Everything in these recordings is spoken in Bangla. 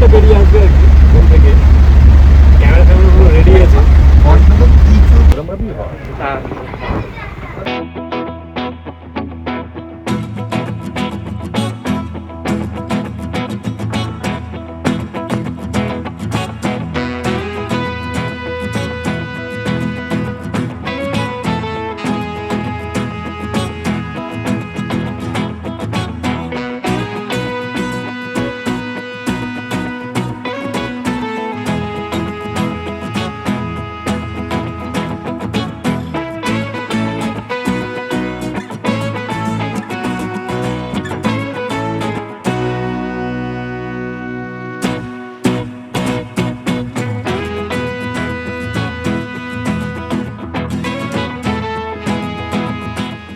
একটা বেরিয়ে আসবে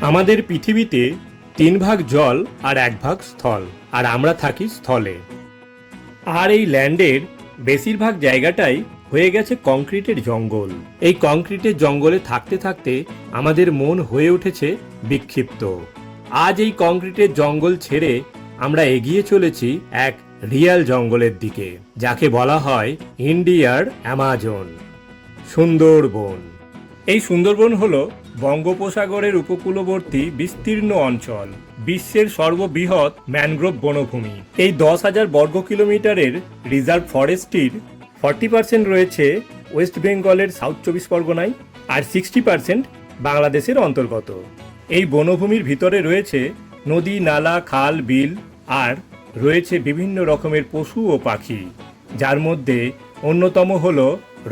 আমাদের পৃথিবীতে তিন ভাগ জল আর এক ভাগ স্থল, আর আমরা থাকি স্থলে। আর এই ল্যান্ডের বেশিরভাগ জায়গাটাই হয়ে গেছে কংক্রিটের জঙ্গল। এই কংক্রিটের জঙ্গলে থাকতে থাকতে আমাদের মন হয়ে উঠেছে বিক্ষিপ্ত। আজ এই কংক্রিটের জঙ্গল ছেড়ে আমরা এগিয়ে চলেছি এক রিয়াল জঙ্গলের দিকে, যাকে বলা হয় ইন্ডিয়ার অ্যামাজন। সুন্দরবন। এই সুন্দরবন হল বঙ্গোপসাগরের উপকূলবর্তী বিস্তীর্ণ অঞ্চল, বিশ্বের সর্ববৃহৎ ম্যানগ্রোভ বনভূমি। এই দশ হাজার বর্গ কিলোমিটারের রিজার্ভ ফরেস্টটির ফর্টি পার্সেন্ট রয়েছে ওয়েস্ট বেঙ্গলের সাউথ চব্বিশ পরগনায় আর সিক্সটি পার্সেন্ট বাংলাদেশের অন্তর্গত। এই বনভূমির ভিতরে রয়েছে নদী, নালা, খাল, বিল আর রয়েছে বিভিন্ন রকমের পশু ও পাখি। যার মধ্যে অন্যতম হল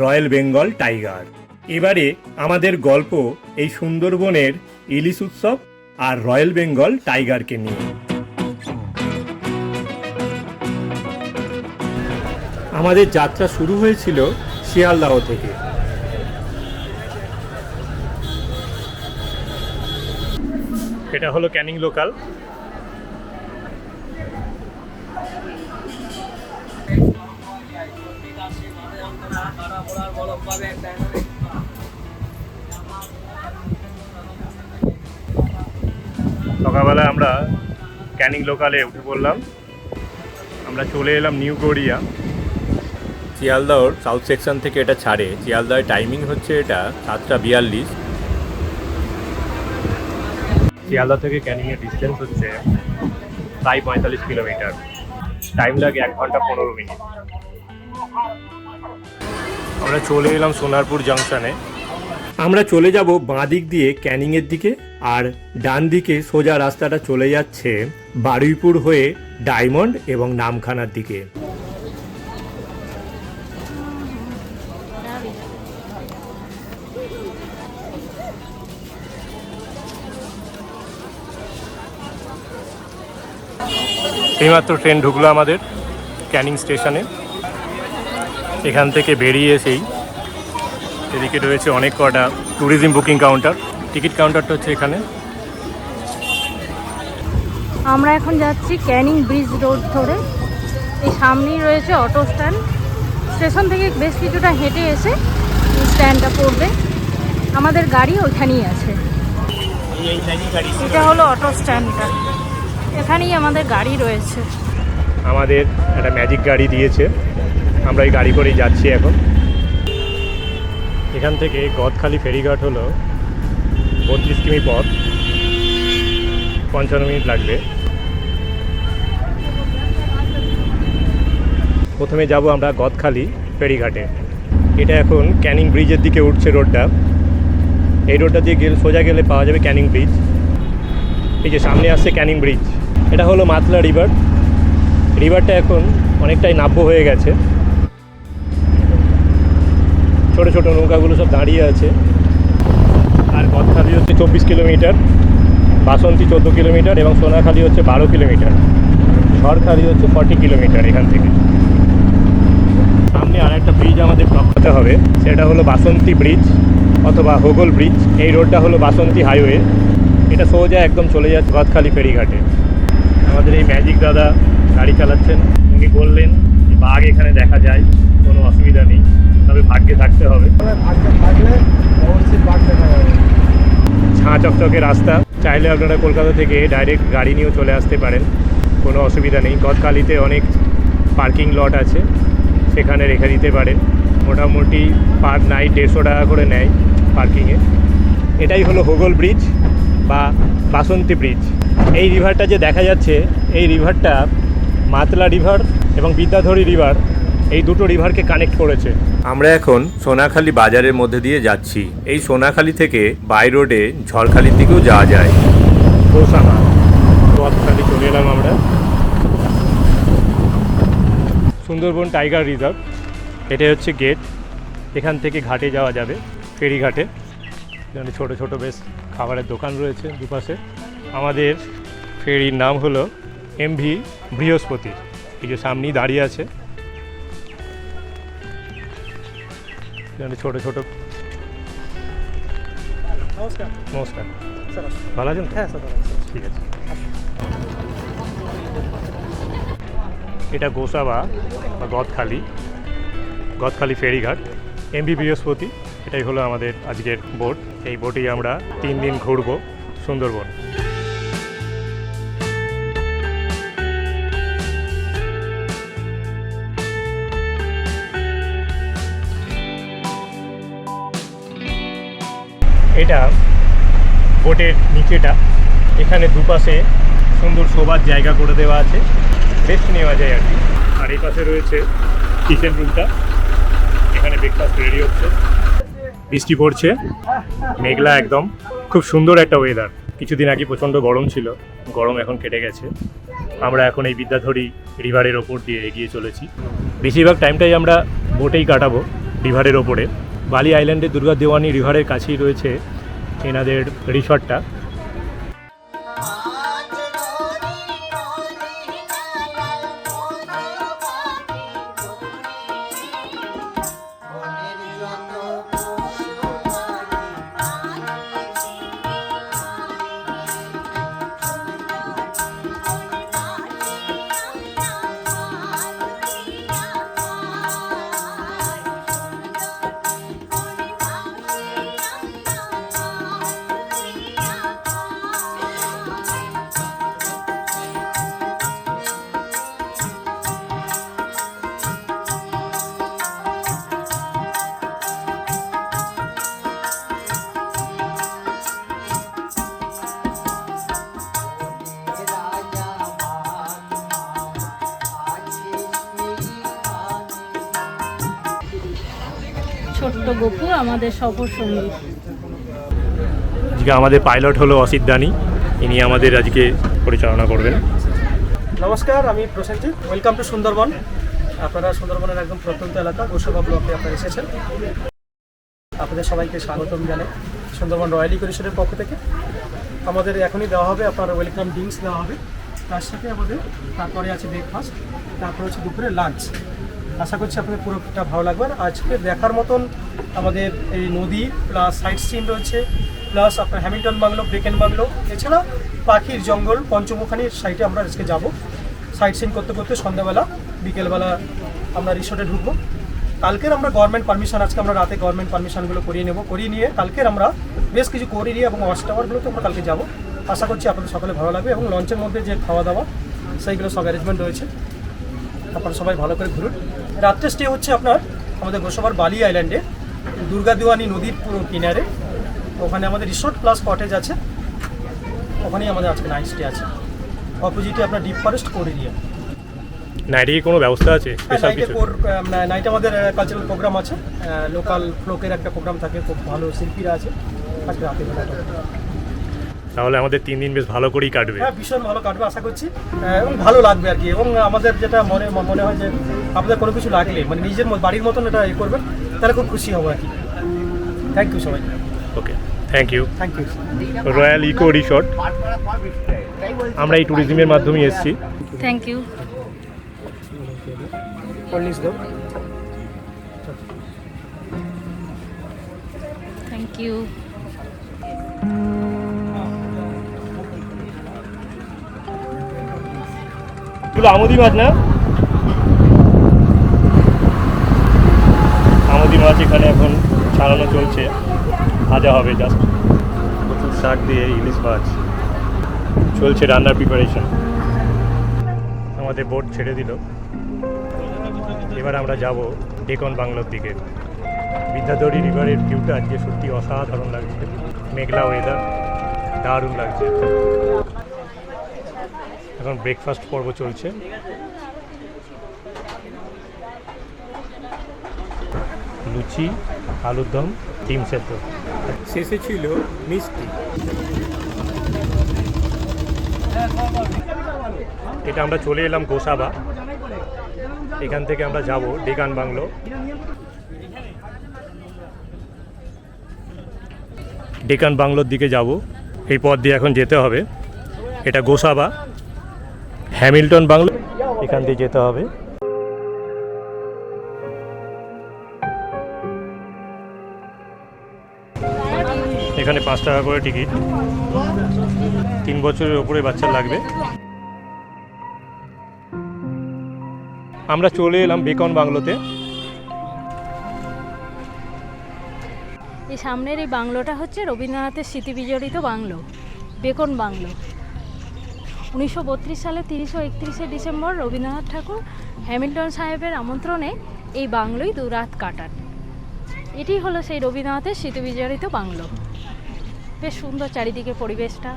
রয়্যাল বেঙ্গল টাইগার। এবারে আমাদের গল্প এই সুন্দরবনের ইলিশ উৎসব আর রয়্যাল বেঙ্গল টাইগারকে নিয়ে। আমাদের যাত্রা শুরু হয়েছিল শিয়ালদাহ থেকে। এটা হলো ক্যানিং লোকাল। সকালবেলা আমরা ক্যানিং লোকালে উঠে পড়লাম। আমরা চলে এলাম নিউ গড়িয়া। শিয়ালদহর সাউথ সেকশন থেকে এটা ছাড়ে। শিয়ালদহের টাইমিং হচ্ছে এটা সাতটা বিয়াল্লিশ। শিয়ালদহ থেকে ক্যানিংয়ের ডিস্টেন্স হচ্ছে প্রায় পঁয়তাল্লিশ কিলোমিটার। টাইম লাগে এক ঘণ্টা পনেরো মিনিট। আমরা চলে এলাম সোনারপুর জাংশনে আমরা চলে যাব বাঁ দিক দিয়ে ক্যানিংয়ের দিকে, আর ডান দিকে সোজা রাস্তাটা চলে যাচ্ছে বারুইপুর হয়ে ডায়মন্ড এবং নামখানার দিকে। এইমাত্র ট্রেন ঢুকলো আমাদের ক্যানিং স্টেশনে। এখান থেকে বেরিয়ে এসেই এদিকে রয়েছে অনেক কটা ট্যুরিজম বুকিং কাউন্টার টিকিট কাউন্টারটা হচ্ছে এখানে। আমরা এখন যাচ্ছি ক্যানিং ব্রিজ রোড ধরে। এই সামনেই রয়েছে অটো স্ট্যান্ড। স্টেশন থেকে বেশ কিছুটা হেঁটে এসে এই স্ট্যান্ডটা পড়বে। আমাদের গাড়ি ওইখানেই আছে। এটা হলো অটো স্ট্যান্ডটা। এখানেই আমাদের গাড়ি রয়েছে। আমাদের একটা ম্যাজিক গাড়ি দিয়েছে। আমরা এই গাড়ি করেই যাচ্ছি এখন। এখান থেকে গদখালি ফেরিঘাট হলো বত্রিশ কিমি পথ। পঞ্চান্ন মিনিট লাগবে। প্রথমে যাব আমরা গদখালি ফেরিঘাটে। এটা এখন ক্যানিং ব্রিজের দিকে উঠছে রোডটা। এই রোডটা দিয়ে গেলে সোজা গেলে পাওয়া যাবে ক্যানিং ব্রিজ। এই যে সামনে আসছে ক্যানিং ব্রিজ। এটা হলো মাতলা রিভার। রিভারটা এখন অনেকটাই নাব্য হয়ে গেছে। ছোট ছোট নৌকাগুলো সব দাঁড়িয়ে আছে। আর গদখালি হচ্ছে চব্বিশ কিলোমিটার, বাসন্তী চোদ্দ কিলোমিটার এবং সোনাখালি হচ্ছে বারো কিলোমিটার। ঝড়খালি হচ্ছে ফর্টি কিলোমিটার এখান থেকে। সামনে আর একটা ব্রিজ আমাদের টপকাতে হবে, সেটা হলো বাসন্তী ব্রিজ অথবা হোগল ব্রিজ এই রোডটা হলো বাসন্তী হাইওয়ে এটা সোজা একদম চলে যাচ্ছে গদখালি ফেরিঘাটে। আমাদের এই ম্যাজিক দাদা গাড়ি চালাচ্ছেন, উনি বললেন যে বাঘ এখানে দেখা যায়। ভাগ্যে থাকতে হবে। ঝাঁ চকচকে রাস্তা। চাইলে আপনারা কলকাতা থেকে ডাইরেক্ট গাড়ি নিয়েও চলে আসতে পারেন। কোনো অসুবিধা নেই। গদখালিতে অনেক পার্কিং লট আছে। সেখানে রেখে দিতে পারেন। মোটামুটি পার নাইট দেড়শো টাকা করে নেয় পার্কিংয়ে এটাই হলো হোগল ব্রিজ বা বাসন্তী ব্রিজ এই রিভারটা যে দেখা যাচ্ছে এই রিভারটা মাতলা রিভার এবং বিদ্যাধরী রিভার এই দুটো রিভারকে কানেক্ট করেছে। আমরা এখন সোনাখালী বাজারের মধ্যে দিয়ে যাচ্ছি। এই সোনাখালী থেকে বাই রোডে ঝড়খালির দিকেও যাওয়া যায়। গোসামা চলে এলাম আমরা। সুন্দরবন টাইগার রিজার্ভ এটাই হচ্ছে গেট এখান থেকে ঘাটে যাওয়া যাবে ফেরি ঘাটে এখানে ছোটো ছোটো বেশ খাবারের দোকান রয়েছে দুপাশে। আমাদের ফেরির নাম হলো এমভি বৃহস্পতি। এই যে সামনেই দাঁড়িয়ে আছে। এখানে ছোটো ছোটো নমস্কার নমস্কার স্যার ভালো আছেন হ্যাঁ স্যার ঠিক আছে এটা গোসাবা বা গদখালি গদখালি ফেরিঘাট এমবি বৃহস্পতি এটাই হলো আমাদের আজকের বোট এই বোটেই আমরা তিন দিন ঘুরবো সুন্দরবন এটা বোটের নিচেটা। এখানে দুপাশে সুন্দর শোবার জায়গা করে দেওয়া আছে। রেস্ট নেওয়া যায় আর কি। আর এই পাশে রয়েছে কিচেন রুমটা এখানে ব্রেকফাস্ট রেডি হচ্ছে। বৃষ্টি পড়ছে। মেঘলা একদম। খুব সুন্দর একটা ওয়েদার কিছুদিন আগে প্রচণ্ড গরম ছিল। গরম এখন কেটে গেছে। আমরা এখন এই বিদ্যাধরী রিভারের ওপর দিয়ে এগিয়ে চলেছি। বেশিরভাগ টাইমটাই আমরা বোটেই কাটাবো রিভারের ওপরে। বালি আইল্যান্ডে দুর্গা দেওয়ানি রিভারের কাছেই রয়েছে এনাদের রিসর্টটা। গপু আমাদের সফর সঙ্গী। আজকে আমাদের পাইলট হলো অসিত দানি। ইনি আমাদের আজকে পরিচালনা করবেন। নমস্কার আমি প্রসেনজিৎ। Welcome to Sundarban. আপনারা সুন্দরবনের একদম প্রত্যন্ত এলাকা গোসবা ব্লকে আপনারা এসেছেন। আপনাদের সবাইকে স্বাগতম জানাই সুন্দরবন রয়্যাল ইকোরিশনের পক্ষ থেকে। আমাদের এখনই দেওয়া হবে আপনার ওয়েলকাম ড্রিঙ্কস দেওয়া হবে। তার সাথে আমাদের তারপরে আছে ব্রেকফাস্ট তারপরে হচ্ছে দুপুরে লাঞ্চ। আশা করছি আপনাদের পুরোটা ভালো লাগবে। আর আজকে দেখার মতন আমাদের এই নদী প্লাস সাইট সিন রয়েছে প্লাস আপনার হ্যামিল্টন বাংলো ব্রেকেন বাংলো, এছাড়া পাখির জঙ্গল পঞ্চমুখানির সাইটে আমরা আজকে যাব। সাইট সিন করতে করতে সন্ধ্যাবেলা, বিকেলবেলা আমরা রিসোর্টে ঢুকবো। কালকের আমরা গভর্নমেন্ট পারমিশন আজকে আমরা রাতে গভর্নমেন্ট পারমিশনগুলো করিয়ে নেব। করিয়ে নিয়ে কালকের আমরা বেশ কিছু করিয়ে নিয়ে এবং ওয়াশ টাওয়ারগুলোতে আমরা কালকে যাব। আশা করছি আপনাদের সকালে ভালো লাগবে এবং লঞ্চের মধ্যে যে খাওয়া দাওয়া, সেইগুলো সব অ্যারেঞ্জমেন্ট রয়েছে। আপনারা সবাই ভালো করে ঘুরুন। রাত্রে স্টে হচ্ছে আপনার আমাদের গোসাবার বালি আইল্যান্ডে দুর্গা দিওয়ানি নদীর পুরো কিনারে। ওখানে আমাদের রিসোর্ট প্লাস কটেজ আছে। ওখানেই আমাদের আজকে নাইট স্টে আছে। অপোজিটে আপনার ডিপ ফরেস্ট কোরিয়া নাইটে কোনো ব্যবস্থা আছে? স্পেশাল নাইটে কিছু? নাইটে আমাদের কালচারাল প্রোগ্রাম আছে। লোকাল ফ্লোকের একটা প্রোগ্রাম থাকে খুব ভালো শিল্পীরা আছে। আজকে রাতে তাহলে আমাদের তিন দিন বেশ ভালো করেই কাটবে। হ্যাঁ ভীষণ ভালো কাটবে আশা করছি। এবং ভালো লাগবে আর কি। এবং আমাদের যেটা মনে মনে হয় যে আপনাদের কোনো কিছু লাগলে মানে নিজের মত- বাড়ির মতন এটা ইয়ে করবেন তাহলে খুব খুশি হব আর কি। থ্যাংক ইউ সবাই okay thank you thank you royal eco resort আমরা এই ট্যুরিজমের মাধ্যমে এসেছি। থ্যাংক ইউ থ্যাংক ইউ এগুলো আমদি মাছ না? আমদি মাছ এখানে এখন ছাড়ানো চলছে। ভাজা হবে জাস্ট প্রচুর শাক দিয়ে ইলিশ মাছ। চলছে রান্নার প্রিপারেশন আমাদের বোট ছেড়ে দিল। এবার আমরা যাব ডেকন বাংলোর দিকে। বিদ্যাধরী রিভারের ভিউটা আজকে সত্যি অসাধারণ লাগছে। মেঘলা ওয়েদার দারুণ লাগছে। এখন ব্রেকফাস্ট পর্ব চলছে। লুচি আলুর দম ডিম সেদ্ধ। শেষে ছিল মিষ্টি। এটা আমরা চলে এলাম গোসাবা। এখান থেকে আমরা যাব ডেকান বাংলো। ডেকান বাংলোর দিকে যাব। এই পথ দিয়ে এখন যেতে হবে। এটা গোসাবা। হ্যামিল্টন বাংলো এখান দিয়ে যেতে হবে। এখানে পাঁচ টাকা করে টিকিট। তিন বছরের ওপরে বাচ্চা লাগবে। আমরা চলে এলাম বেকন বাংলোতে। এই সামনের এই বাংলোটা হচ্ছে রবীন্দ্রনাথের স্মৃতি বিজড়িত বাংলো, বেকন বাংলো। উনিশশো বত্রিশ সালে তিরিশ একত্রিশে ডিসেম্বর রবীন্দ্রনাথ ঠাকুর হ্যামিল্টন সাহেবের আমন্ত্রণে এই বাংলোই দু রাত কাটান। এটি হলো সেই রবীন্দ্রনাথের স্মৃতি বিজড়িত বাংলো। বেশ সুন্দর চারিদিকে পরিবেশটা।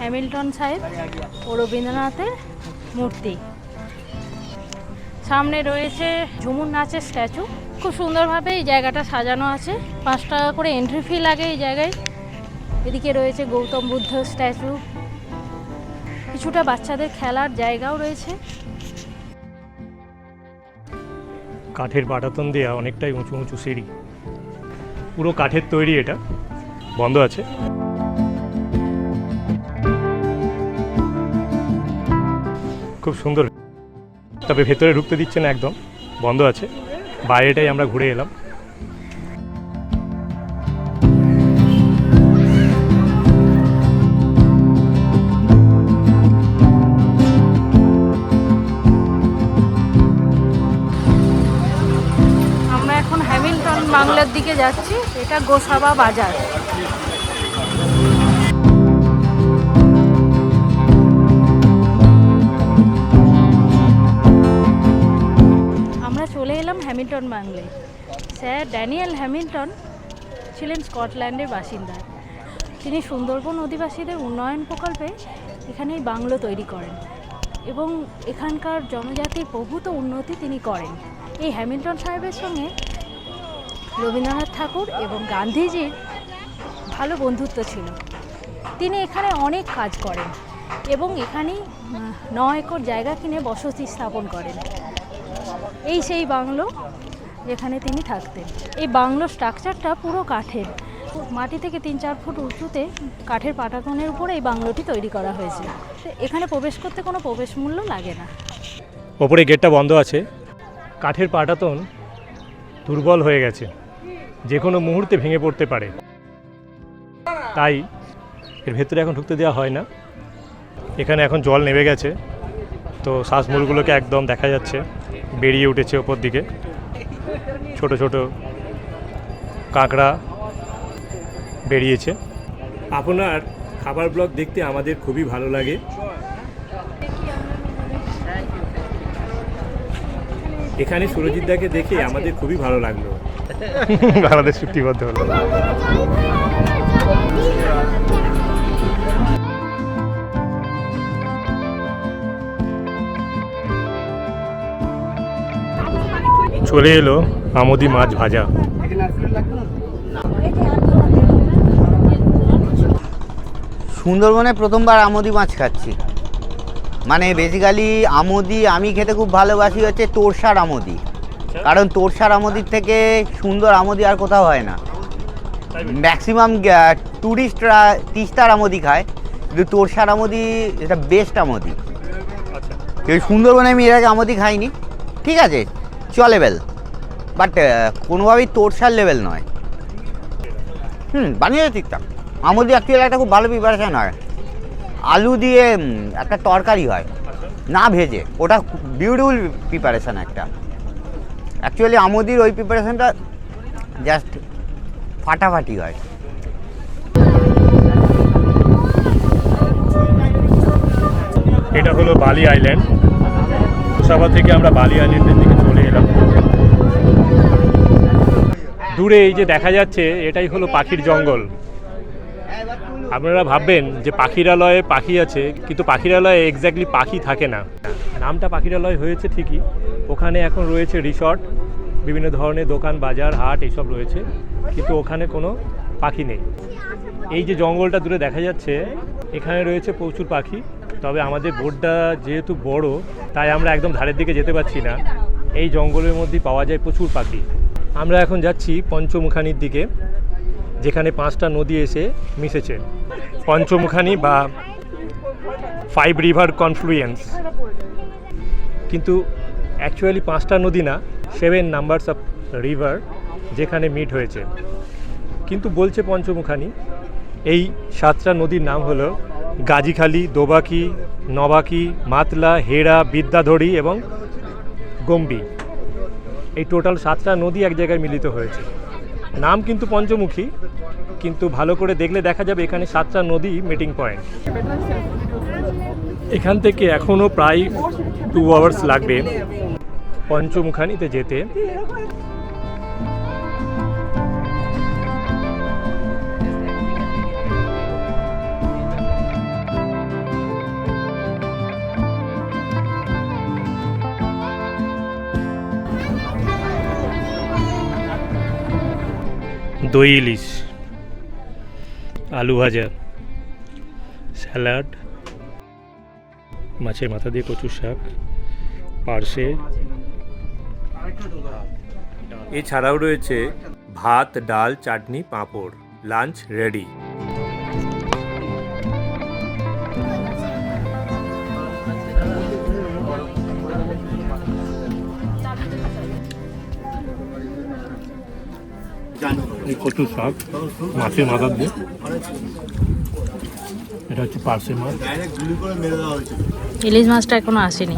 হ্যামিল্টন সাহেব ও রবীন্দ্রনাথের মূর্তি। সামনে রয়েছে ঝুমুর নাচের স্ট্যাচু। খুব সুন্দরভাবে এই জায়গাটা সাজানো আছে। পাঁচ টাকা করে এন্ট্রি ফি লাগে এই জায়গায়। এদিকে রয়েছে গৌতম বুদ্ধ স্ট্যাচু। কিছুটা বাচ্চাদের খেলার জায়গাও রয়েছে। কাঠের বাটাতন দেওয়া অনেকটাই উঁচু উঁচু সিঁড়ি। পুরো কাঠের তৈরি এটা। বন্ধ আছে। খুব সুন্দর। তবে ভেতরে ঢুকতে দিচ্ছে না একদম। বন্ধ আছে। বাইরেটাই আমরা ঘুরে এলাম। বাংলার দিকে যাচ্ছি, এটা গোসাবা বাজার। আমরা চলে এলাম হ্যামিল্টন বাংলায় স্যার ড্যানিয়েল হ্যামিল্টন ছিলেন স্কটল্যান্ডের বাসিন্দা। তিনি সুন্দরবন অধিবাসীদের উন্নয়ন প্রকল্পে এখানেই বাংলো তৈরি করেন এবং এখানকার জনজাতির প্রভূত উন্নতি তিনি করেন। এই হ্যামিল্টন সাহেবের সঙ্গে রবীন্দ্রনাথ ঠাকুর এবং গান্ধীজির ভালো বন্ধুত্ব ছিল। তিনি এখানে অনেক কাজ করেন এবং এখানেই ন একর জায়গা কিনে বসতি স্থাপন করেন। এই সেই বাংলো যেখানে তিনি থাকতেন। এই বাংলো স্ট্রাকচারটা পুরো কাঠের। মাটি থেকে তিন চার ফুট উঁচুতে কাঠের পাটাতনের উপরে এই বাংলোটি তৈরি করা হয়েছে এখানে প্রবেশ করতে কোনো প্রবেশ মূল্য লাগে না। ওপরে গেটটা বন্ধ আছে। কাঠের পাটাতন দুর্বল হয়ে গেছে। যে কোনো মুহূর্তে ভেঙে পড়তে পারে। তাই এর ভেতরে এখন ঢুকতে দেওয়া হয় না। এখানে এখন জল নেমে গেছে। তো শ্বাসমূলগুলোকে একদম দেখা যাচ্ছে, বেরিয়ে উঠেছে ওপর দিকে। ছোট ছোট কাঁকড়া বেরিয়েছে। আপনার খাবার ব্লগ দেখতে আমাদের খুবই ভালো লাগে। এখানে সুরজিৎ দাকে দেখে আমাদের খুবই ভালো লাগল। বাংলাদেশ চুক্তিবদ্ধ হলো। চলে এলো আমদি মাছ ভাজা। সুন্দরবনে প্রথমবার আমদি মাছ খাচ্ছি। মানে বেসিক্যালি আমদি আমি খেতে খুব ভালোবাসি হচ্ছে তোরসার আমদি। কারণ তোরসার আমদির থেকে সুন্দর আমদি আর কোথাও হয় না। ম্যাক্সিমাম ট্যুরিস্টরা তিস্তার আমদি খায় কিন্তু তোরসার আমদি এটা বেস্ট আমদি। আচ্ছা। এই সুন্দরবনে আমি এর আগে আমদি খাইনি। ঠিক আছে চলেবেল বাট কোনোভাবেই তোরসার লেভেল নয়। হুম বানিয়ে ঠিকঠাক। আমদি অ্যাকচুয়ালি একটা খুব ভালো প্রিপারেশান হয়। আলু দিয়ে একটা তরকারি হয়। না ভেজে। ওটা বিউটিফুল প্রিপারেশান একটা। অ্যাকচুয়ালি আমোদির ওই প্রিপারেশনটা জাস্ট ফাটাফাটি হয়। এটা হলো বালি আইল্যান্ড তুষাবা থেকে আমরা বালি আইল্যান্ডের দিকে চলে এলাম। দূরে এই যে দেখা যাচ্ছে, এটাই হলো পাখির জঙ্গল। আপনারা ভাববেন যে পাখিরালয়ে পাখি আছে, কিন্তু পাখিরালয়ে এক্স্যাক্টলি পাখি থাকে না। নামটা পাখিরালয় হয়েছে ঠিকই। ওখানে এখন রয়েছে রিসর্ট বিভিন্ন ধরনের দোকান, বাজার, হাট, এইসব রয়েছে, কিন্তু ওখানে কোনো পাখি নেই। এই যে জঙ্গলটা দূরে দেখা যাচ্ছে, এখানে রয়েছে প্রচুর পাখি, তবে আমাদের বোর্ডটা যেহেতু বড়, তাই আমরা একদম ধারের দিকে যেতে পারছি না। এই জঙ্গলের মধ্যে পাওয়া যায় প্রচুর পাখি। আমরা এখন যাচ্ছি পঞ্চমুখানির দিকে। যেখানে পাঁচটা নদী এসে মিশেছে। পঞ্চমুখানি বা ফাইভ রিভার কনফ্লুয়েন্স কিন্তু অ্যাকচুয়ালি পাঁচটা নদী না সেভেন নাম্বারস অফ রিভার যেখানে মিট হয়েছে। কিন্তু বলছে পঞ্চমুখানি, এই সাতটা নদীর নাম হলো গাজীখালি, দোবাকি, নবাকি, মাতলা হেরা বিদ্যাধরী এবং গম্বি। এই টোটাল সাতটা নদী এক জায়গায় মিলিত হয়েছে। নাম কিন্তু পঞ্চমুখী কিন্তু ভালো করে দেখলে দেখা যাবে এখানে সাতটা নদী মিটিং পয়েন্ট এখান থেকে এখনও প্রায় টু আওয়ার্স লাগবে পঞ্চমুখানিতে যেতে। দই ইলিশ। আলু ভাজা, স্যালাড, মাছের মাথা দিয়ে কচুর শাক, পার্শে। এছাড়াও রয়েছে ভাত, ডাল, চাটনি, পাঁপড়, লাঞ্চ রেডি। এই কচুর শাক মাছের মাথা দিয়ে। এটা হচ্ছে পার্সে মাছ। ইলিশ মাছটা এখনও আসেনি।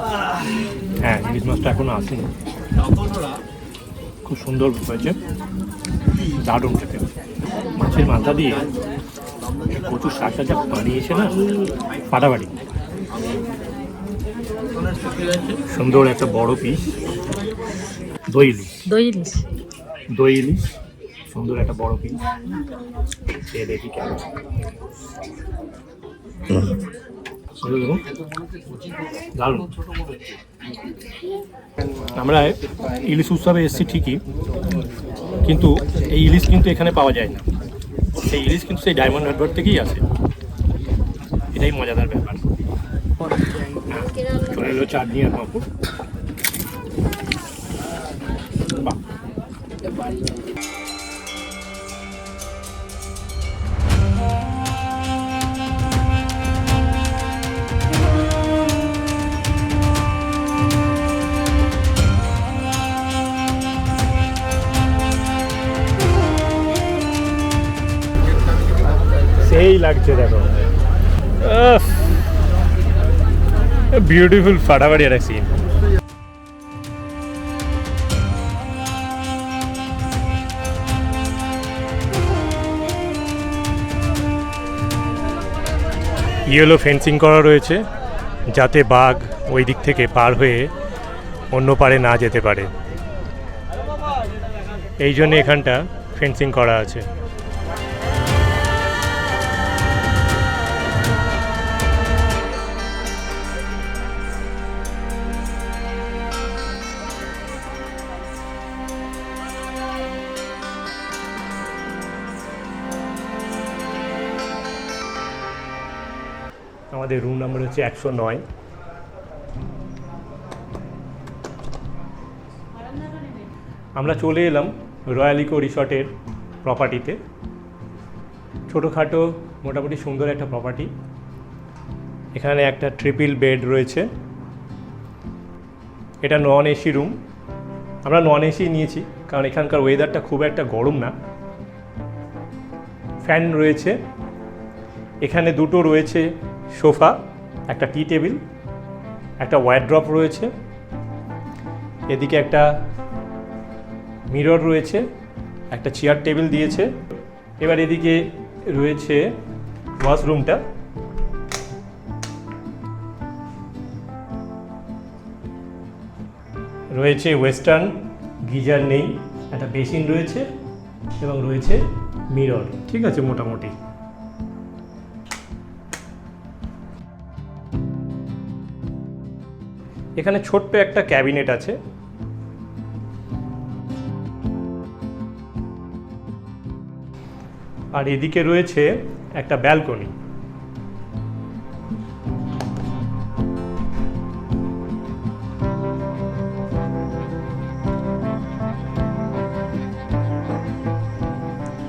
হ্যাঁ ইলিশ মাছটা এখনও আসেনি। খুব সুন্দর হয়েছে। দারুণ খেতে মাছের মাথা দিয়ে প্রচুর শাকটা যা বানিয়েছে না ফাটাফাটি সুন্দর একটা বড় পিস দই ইলিশ। দই ইলিশ। দই ইলিশ। সুন্দর একটা বড় পিস খেয়ে দেখি দারুণ। আমরা ইলিশ উৎসবে এসেছি ঠিকই, কিন্তু এই ইলিশ কিন্তু এখানে পাওয়া যায় না। সেই ইলিশ কিন্তু সেই ডায়মন্ড হারবার থেকেই আসে। এটাই মজাদার ব্যাপার। চলে এলো চাটনি আর বাহ। সেই লাগছে, দেখো। বিউটিফুল ফাটাফাটি একটা সিন ইয়েলো ফেন্সিং করা রয়েছে, যাতে বাঘ ওই দিক থেকে পার হয়ে অন্য পারে না যেতে পারে। এই জন্য এখানটা ফেন্সিং করা আছে। আমাদের রুম নাম্বার হচ্ছে একশো নয়। আমরা চলে এলাম রয়্যাল ইকো রিসর্টের প্রপার্টিতে ছোটোখাটো, মোটামুটি সুন্দর একটা প্রপার্টি এখানে একটা ট্রিপল বেড রয়েছে। এটা নন এসি রুম আমরা নন এসি নিয়েছি, কারণ এখানকার ওয়েদারটা খুব একটা গরম না। ফ্যান রয়েছে। এখানে দুটো রয়েছে সোফা, একটা টি টেবিল, একটা ওয়ারড্রপ রয়েছে, এদিকে একটা মিরর রয়েছে, একটা চেয়ার টেবিল দিয়েছে, এবার এদিকে রয়েছে ওয়াশরুমটা। রয়েছে ওয়েস্টার্ন গিজার নেই, একটা বেসিন রয়েছে এবং রয়েছে মিরর। ঠিক আছে, মোটামুটি। এখানে ছোট্ট একটা ক্যাবিনেট আছে। আর এদিকে রয়েছে একটা ব্যালকনি।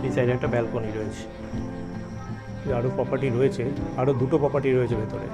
এই সাইডে একটা ব্যালকনি রয়েছে। আরও প্রপার্টি রয়েছে আরও দুটো প্রপার্টি রয়েছে ভেতরে।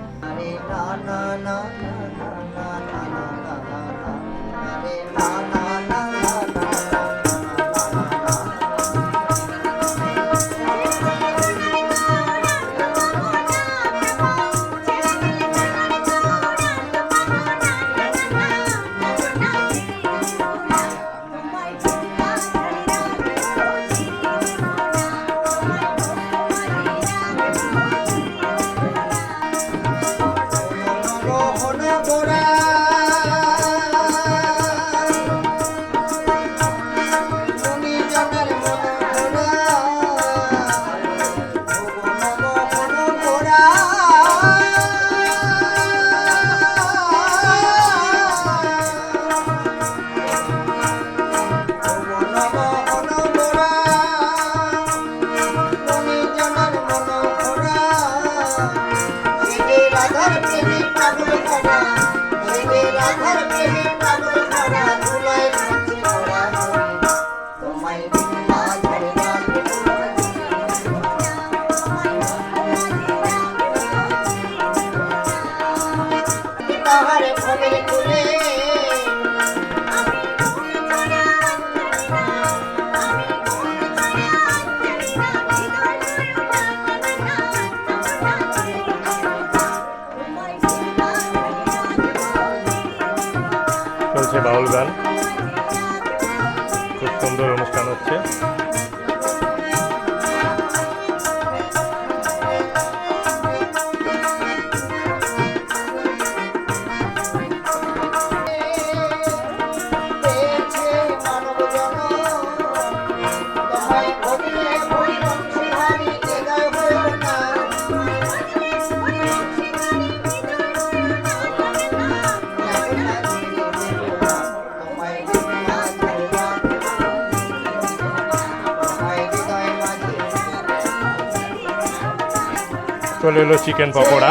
খুব সুন্দর অনুষ্ঠান হচ্ছে। চলে এলো চিকেন পকোড়া।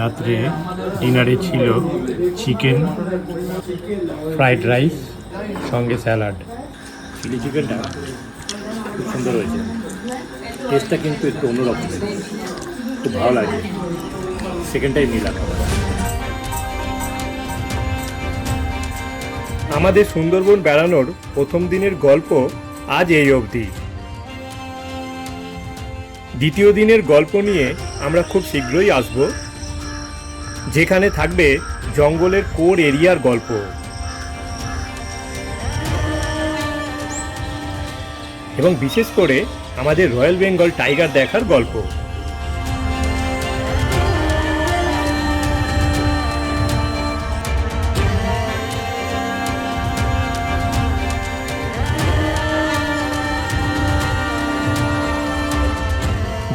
রাত্রে ডিনারে ছিল চিকেন ফ্রাইড রাইস সঙ্গে স্যালাড। চিলি চিকেনটা খুব সুন্দর হয়েছে। টেস্টটা কিন্তু একটু অন্যরকম। খুব ভালো লাগে। সেকেন্ড টাইম নিলাম। আমাদের সুন্দরবন বেড়ানোর প্রথম দিনের গল্প আজ এই অবধি। দ্বিতীয় দিনের গল্প নিয়ে আমরা খুব শীঘ্রই আসব, যেখানে থাকবে জঙ্গলের কোর এরিয়ার গল্প। এবং বিশেষ করে আমাদের রয়্যাল বেঙ্গল টাইগার দেখার গল্প।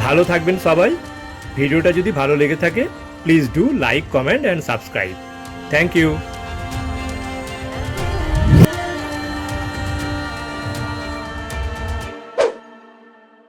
ভালো থাকবেন সবাই। ভিডিওটা যদি ভালো লেগে থাকে please do like comment and subscribe thank you